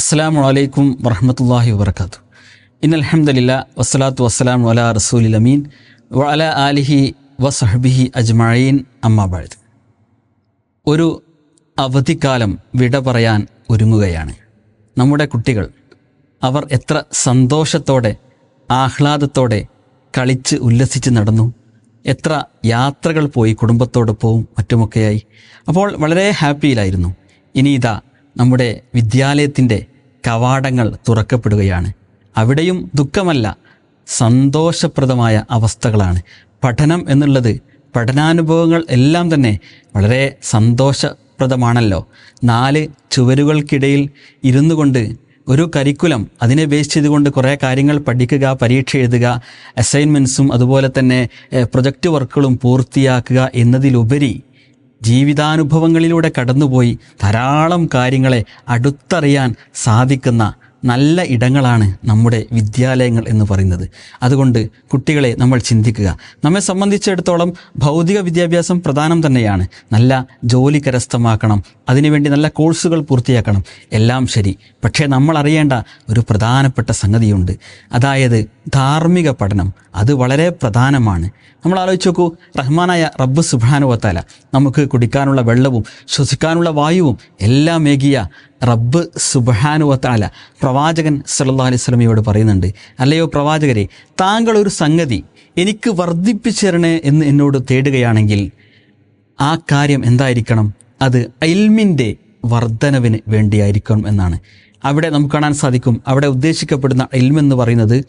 അസ്സാം വലൈക്കും വറഹമത്തല്ലാഹി വാബർക്കാത്തു ഇൻ അലഹമ്മദില്ല വസ്സലാത്തു വസ്സലാം വല റസൂൽ അമീൻ വല ആലിഹി വസഹബിഹി അജ്മഴീൻ അമ്മാബാഴ് ഒരു അവധിക്കാലം വിട പറയാൻ ഒരുങ്ങുകയാണ്. നമ്മുടെ കുട്ടികൾ അവർ എത്ര സന്തോഷത്തോടെ ആഹ്ലാദത്തോടെ കളിച്ച് ഉല്ലസിച്ച് നടന്നു എത്ര യാത്രകൾ പോയി കുടുംബത്തോടൊപ്പവും മറ്റുമൊക്കെയായി. അപ്പോൾ വളരെ ഹാപ്പിയിലായിരുന്നു. ഇനി ഇതാ നമ്മുടെ വിദ്യാലയത്തിന്റെ കവാടങ്ങൾ തുറക്കപ്പെടുകയാണ്. അവിടെയും ദുഃഖമല്ല സന്തോഷപ്രദമായ അവസ്ഥകളാണ്. പഠനം എന്നുള്ളത് പഠനാനുഭവങ്ങൾ എല്ലാം തന്നെ വളരെ സന്തോഷപ്രദമാണല്ലോ. നാല് ചുവരുകൾക്കിടയിൽ ഇരുന്നു കൊണ്ട് ഒരു കരിക്കുലം അതിനെ ബേസ് ചെയ്തുകൊണ്ട് കുറേ കാര്യങ്ങൾ പഠിക്കുക പരീക്ഷ എഴുതുക അസൈൻമെന്റ്സും അതുപോലെ തന്നെ പ്രൊജക്റ്റ് വർക്കുകളും പൂർത്തിയാക്കുക എന്നതിലുപരി ജീവിതാനുഭവങ്ങളിലൂടെ കടന്നുപോയി ധാരാളം കാര്യങ്ങളെ അടുത്തറിയാൻ സാധിക്കുന്ന നല്ല ഇടങ്ങളാണ് നമ്മുടെ വിദ്യാലയങ്ങൾ എന്ന് പറയുന്നത്. അതുകൊണ്ട് കുട്ടികളെ നമ്മൾ ചിന്തിക്കുക. നമ്മെ സംബന്ധിച്ചിടത്തോളം ഭൗതിക വിദ്യാഭ്യാസം പ്രധാനം തന്നെയാണ്. നല്ല ജോലി കരസ്ഥമാക്കണം. അതിനുവേണ്ടി നല്ല കോഴ്സുകൾ പൂർത്തിയാക്കണം. എല്ലാം ശരി. പക്ഷേ നമ്മൾ അറിയേണ്ട ഒരു പ്രധാനപ്പെട്ട സംഗതിയുണ്ട്. അതായത് ധാർമ്മിക പഠനം. അത് വളരെ പ്രധാനമാണ്. നമ്മൾ ആലോചിച്ച് നോക്കൂ റഹ്മാനായ റബ്ബ് സുബാനുവത്താല നമുക്ക് കുടിക്കാനുള്ള വെള്ളവും ശ്വസിക്കാനുള്ള വായുവും എല്ലാം ഏകിയ റബ്ബ് സുബാനുവത്താല പ്രവാചകൻ സല്ലാ അലൈഹി സ്വലമിയോട് പറയുന്നുണ്ട്. അല്ലയോ പ്രവാചകരെ താങ്കൾ ഒരു സംഗതി എനിക്ക് വർദ്ധിപ്പിച്ചു തരണേ എന്ന് എന്നോട് തേടുകയാണെങ്കിൽ ആ കാര്യം എന്തായിരിക്കണം? അത് അൽമിന്റെ വർധനവിന് വേണ്ടിയായിരിക്കണം എന്നാണ്. അവിടെ നമുക്ക് കാണാൻ സാധിക്കും അവിടെ ഉദ്ദേശിക്കപ്പെടുന്ന എൽമെന്ന് പറയുന്നത്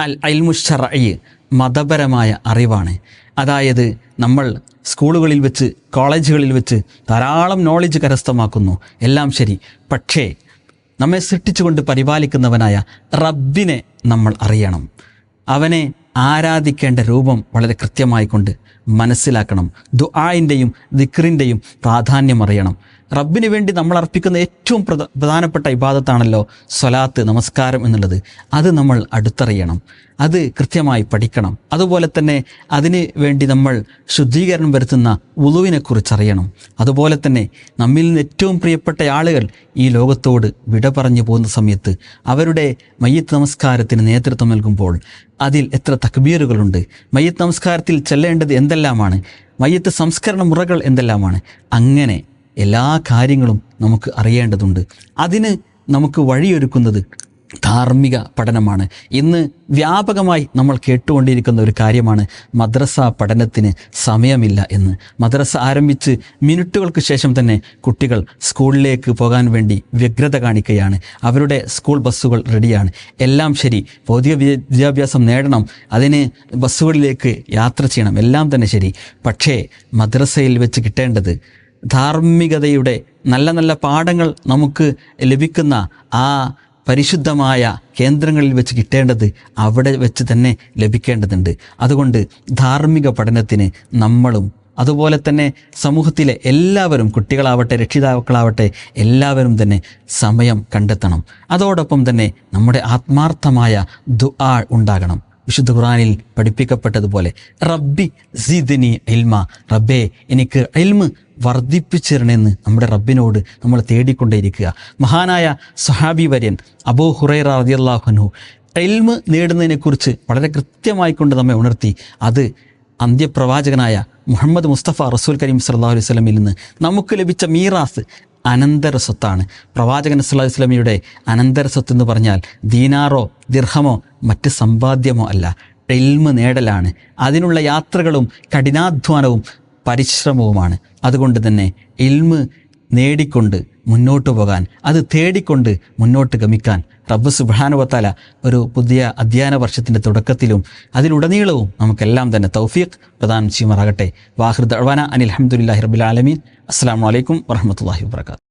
അൽ അൽമുഷറൈ മതപരമായ അറിവാണ്. അതായത് നമ്മൾ സ്കൂളുകളിൽ വെച്ച് കോളേജുകളിൽ വെച്ച് ധാരാളം നോളജ് കരസ്ഥമാക്കുന്നു. എല്ലാം ശരി. പക്ഷേ നമ്മെ സൃഷ്ടിച്ചുകൊണ്ട് പരിപാലിക്കുന്നവനായ റബ്ബിനെ നമ്മൾ അറിയണം. അവനെ ആരാധിക്കേണ്ട രൂപം വളരെ കൃത്യമായി കൊണ്ട് മനസ്സിലാക്കണം. ദുആയിന്റെയും ദിക്റിന്റെയും പ്രാധാന്യം അറിയണം. റബ്ബിന് വേണ്ടി നമ്മൾ അർപ്പിക്കുന്ന ഏറ്റവും പ്രധാനപ്പെട്ട ഇബാദത്താണല്ലോ സ്വലാത്ത് നമസ്കാരം എന്നുള്ളത്. അത് നമ്മൾ അടുത്തറിയണം. അത് കൃത്യമായി പഠിക്കണം. അതുപോലെ തന്നെ അതിന് വേണ്ടി നമ്മൾ ശുദ്ധീകരണം വരുത്തുന്ന ഉളുവിനെക്കുറിച്ച് അറിയണം അതുപോലെ തന്നെ നമ്മിൽ നിന്ന് ഏറ്റവും പ്രിയപ്പെട്ട ആളുകൾ ഈ ലോകത്തോട് വിട പറഞ്ഞു പോകുന്ന സമയത്ത് അവരുടെ മയ്യത്ത് നമസ്കാരത്തിന് നേതൃത്വം നൽകുമ്പോൾ അതിൽ എത്ര തക്ബീറുകളുണ്ട്. മയ്യത്ത് നമസ്കാരത്തിൽ ചെല്ലേണ്ടത് എന്തെല്ലാമാണ്? മയ്യത്ത് സംസ്കരണ മുറകൾ എന്തെല്ലാമാണ്? അങ്ങനെ എല്ലാ കാര്യങ്ങളും നമുക്ക് അറിയേണ്ടതുണ്ട്. അതിന് നമുക്ക് വഴിയൊരുക്കുന്നത് ധാർമ്മിക പഠനമാണ്. ഇന്ന് വ്യാപകമായി നമ്മൾ കേട്ടുകൊണ്ടിരിക്കുന്ന ഒരു കാര്യമാണ് മദ്രസ പഠനത്തിന് സമയമില്ല എന്ന്. മദ്രസ ആരംഭിച്ച് മിനിറ്റുകൾക്ക് ശേഷം തന്നെ കുട്ടികൾ സ്കൂളിലേക്ക് പോകാൻ വേണ്ടി വ്യഗ്രത കാണിക്കുകയാണ്. അവരുടെ സ്കൂൾ ബസ്സുകൾ റെഡിയാണ്. എല്ലാം ശരി. ഭൗതിക വിദ്യാഭ്യാസം നേടണം. അതിന് ബസ്സുകളിലേക്ക് യാത്ര ചെയ്യണം. എല്ലാം തന്നെ ശരി. പക്ഷേ മദ്രസയിൽ വെച്ച് കിട്ടേണ്ടത് ധാർമ്മികതയുടെ നല്ല നല്ല പാഠങ്ങൾ നമുക്ക് ലഭിക്കുന്ന ആ പരിശുദ്ധമായ കേന്ദ്രങ്ങളിൽ വെച്ച് കിട്ടേണ്ടത് അവിടെ വെച്ച് തന്നെ ലഭിക്കേണ്ടതുണ്ട്. അതുകൊണ്ട് ധാർമ്മിക പഠനത്തിന് നമ്മളും അതുപോലെ തന്നെ സമൂഹത്തിലെ എല്ലാവരും കുട്ടികളാവട്ടെ രക്ഷിതാക്കളാവട്ടെ എല്ലാവരും തന്നെ സമയം കണ്ടെത്തണം. അതോടൊപ്പം തന്നെ നമ്മുടെ ആത്മാർത്ഥമായ ദുആ ഉണ്ടാകണം. വിശുദ്ധ ഖുറാനിൽ പഠിപ്പിക്കപ്പെട്ടതുപോലെ റബ്ബി സിദിനി ഇൽമ. റബ്ബേ എനിക്ക് ഇൽമ് വർദ്ധിപ്പിച്ചിരണമെന്ന് നമ്മുടെ റബ്ബിനോട് നമ്മൾ തേടിക്കൊണ്ടേയിരിക്കുക. മഹാനായ സഹാബി വര്യൻ അബൂ ഹുറൈറ റതിയല്ലാഹുനു എൽമ് നേടുന്നതിനെക്കുറിച്ച് വളരെ കൃത്യമായി കൊണ്ട് നമ്മെ ഉണർത്തി. അത് അന്ത്യപ്രവാചകനായ മുഹമ്മദ് മുസ്തഫ റസൂൽ കരീം സല്ലാ അലൈഹി സ്വലമിൽ നിന്ന് നമുക്ക് ലഭിച്ച മീറാസ് അനന്തര സ്വത്താണ് പ്രവാചകൻ സല്ലാഹു വസ്ലമിയുടെ അനന്തര സ്വത്ത് എന്ന് പറഞ്ഞാൽ ദീനാറോ ദിർഹമോ മറ്റ് സമ്പാദ്യമോ അല്ല. എൽമ് നേടലാണ്. അതിനുള്ള യാത്രകളും കഠിനാധ്വാനവും പരിശ്രമവുമാണ്. അതുകൊണ്ട് തന്നെ ഇൽമ് നേടിക്കൊണ്ട് മുന്നോട്ട് പോകാൻ അത് തേടിക്കൊണ്ട് മുന്നോട്ട് ഗമിക്കാൻ റബ്ബ് സുബാനുവത്താല ഒരു പുതിയ അധ്യയന വർഷത്തിന്റെ തുടക്കത്തിലും അതിലുടനീളവും നമുക്കെല്ലാം തന്നെ തൗഫീഖ് പ്രധാനം ചെയ്യുമാറാകട്ടെ. വാഹൃദ് അഴ്വാന അനിൽ അഹമ്മദില്ലാഹി ആലമീൻ. അസ്സാം വലൈക്കും വർഹമത്തല്ലാഹി വാത്തു